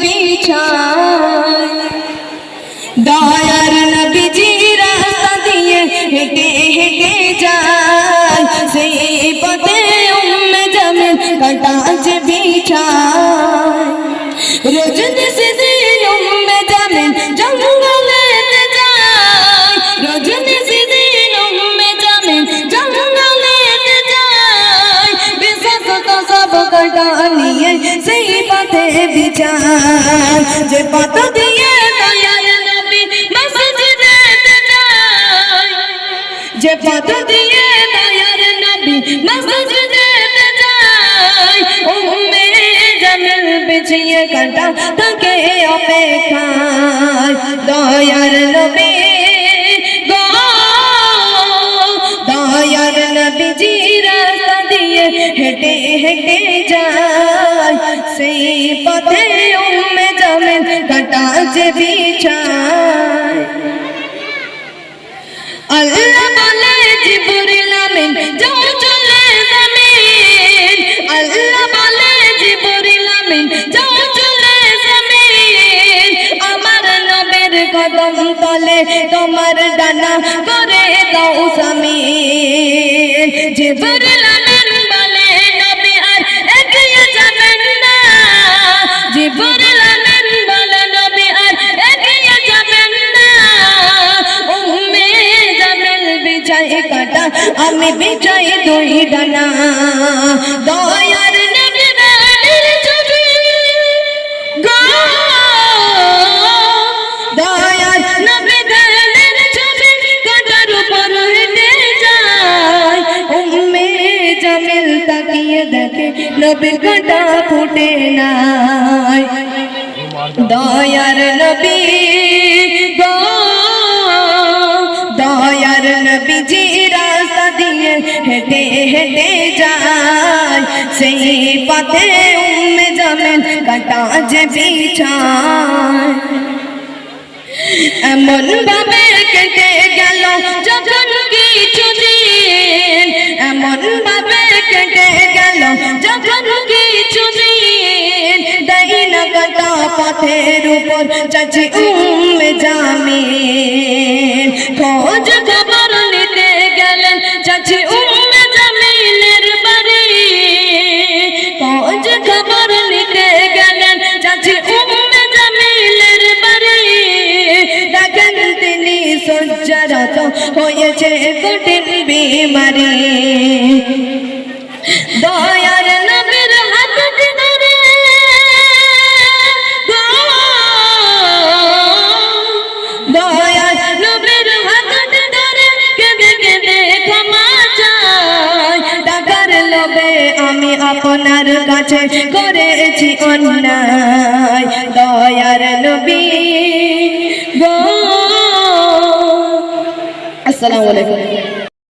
বিছায়। বিশ্বস্ত সব কাটা নিয়ে সেই পথে বিছায় যে পথ দিয়ে নবী যে পথ দিয়ে দয়ার নবী মসজিদেতে যায় উম্মে জামিল বিছিয়ে কাটা তাকে অপেক্ষায় দয়ার নবী গো দয়ার দিয়ে হেঁটে হেঁটে যায় সেই পথে উম্মে জামিল কাটা যে বিছায় আল্লাহ বলে জিবরিল আমিন যাও চলে জমিন আল্লাহ বলে জিবরিল আমিন যাও চলে জমিন আমার নবের কদম তলে তোমার ডানা করে দাও সামিন জিবরিল জিবরিল আমিন বলে কাটা, আমি বিজয় দুই ডানা। দয়ার নবী রানীর ছবি। গো! দয়ার নবী রানীর ছবি কাটার উপর হেঁটে তাকিয়ে দেখে নবীর কাটা ফুটে নাই। দয়ার নবী গো, দয়ার নবীজি রাস্তা দিয়ে হেঁটে হেঁটে যায়, সেই পথে উম্মে জামেল কাটা যে বিছায়। এমন ভাবে পথের উপর চাচি উম্মে জামিন খোঁজ খবর নিতে গেলেন চাচি উম্মে জামিলের বাড়ি। খোঁজ খবর নিতে গেলেন চাচি উম্মে জামিলের বাড়ি। দেখেন তিনি সজ্জারত হয়েছে কঠিন বিমারি। লোভে আমি আপনার কাছে। করেছি অন্যায় দয়ার নবী। গো আসসালামু আলাইকুম।